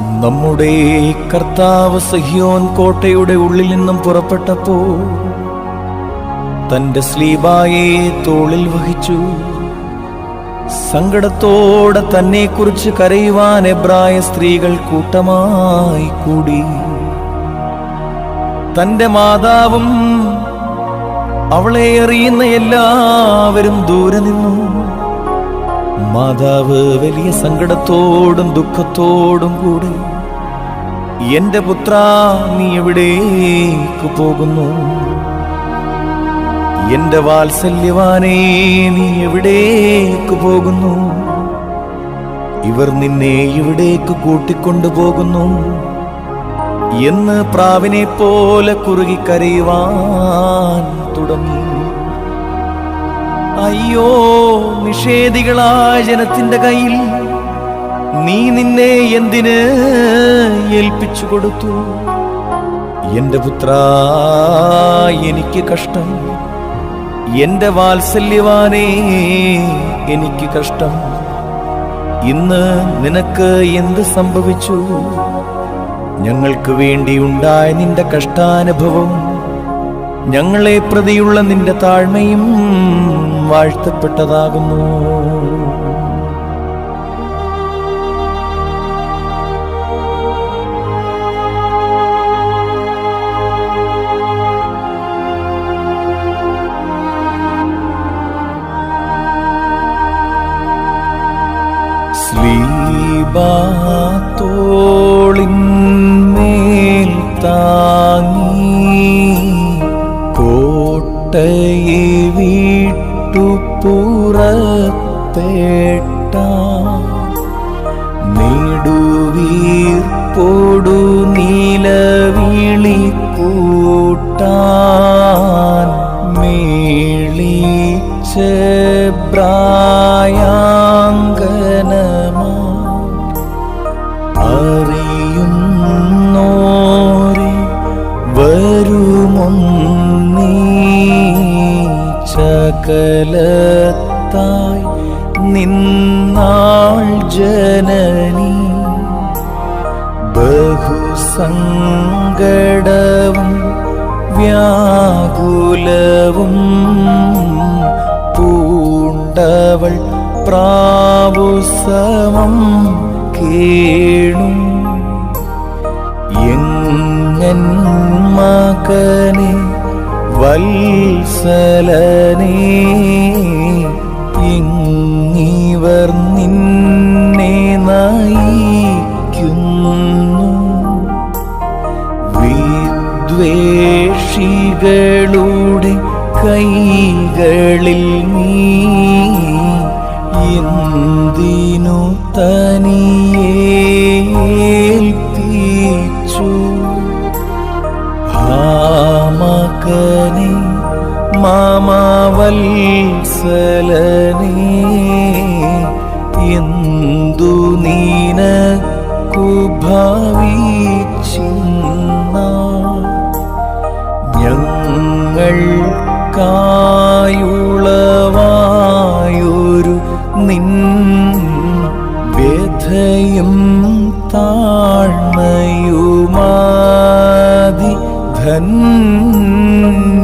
നമ്മുടെ കർത്താവ് സഹ്യോൻ കോട്ടയുടെ ഉള്ളിൽ നിന്നും പുറപ്പെട്ടപ്പോ തന്റെ സ്ലീബായെ തോളിൽ വഹിച്ചു. സങ്കടത്തോടെ തന്നെ കുറിച്ച് കരയുവാൻ എബ്രായ സ്ത്രീകൾ കൂട്ടമായി കൂടി. തന്റെ മാതാവും അവളെ അറിയുന്ന എല്ലാവരും ദൂരെ നിന്നു. മാതാവ് വലിയ സങ്കടത്തോടും ദുഃഖത്തോടും കൂടെ എന്റെ പുത്ര നീ എവിടേക്ക് പോകുന്നു? എന്റെ വാത്സല്യവാനേ നീ എവിടേക്ക് പോകുന്നു? ഇവർ നിന്നെ ഇവിടേക്ക് കൂട്ടിക്കൊണ്ടുപോകുന്നു എന്ന് പ്രാവിനെ പോലെ കുറുകി കരയുവാൻ തുടങ്ങി. അയ്യോ നിഷേധികളായ ജനത്തിന്റെ കയ്യിൽ. നീ നിന്നെ എന്തിന് ഏൽപ്പിച്ചു കൊടുത്തു? എന്റെ പുത്ര എനിക്ക് കഷ്ടം. എന്റെ വാത്സല്യവാനേ എനിക്ക് കഷ്ടം. ഇന്ന് നിനക്ക് എന്ത് സംഭവിച്ചു? ഞങ്ങൾക്ക് വേണ്ടിയുണ്ടായ നിന്റെ കഷ്ടാനുഭവം ഞങ്ങളെ പ്രതിയുള്ള നിന്റെ താഴ്മയും വാഴ്ത്തപ്പെട്ടതാകുന്നു. സ്ലീബാത്തോളിന്മേൽ താങ്ങി പുറപ്പെട്ട നെടുവീർപ്പോടു നീലവിളി ചകലത്തായി നിന്നാൾ ജനനി ബഹുസങ്കടവും വ്യാകുലവും പൂണ്ടവൾ പ്രാവുസവം കേണു. മകനെ വത്സലനേ വിദ്വേഷികളുടെ കൈകളിൽ നീ എന്തിനു തനിയേൽപ്പിച്ചു ഹാമകനെ മാമാവത്സലനേ എന്തു നീനക്കു ഭാവ നമുക്കായുളവായൊരു നിൻ വ്യഥയും താഴ്മയുമാതി ധന്യ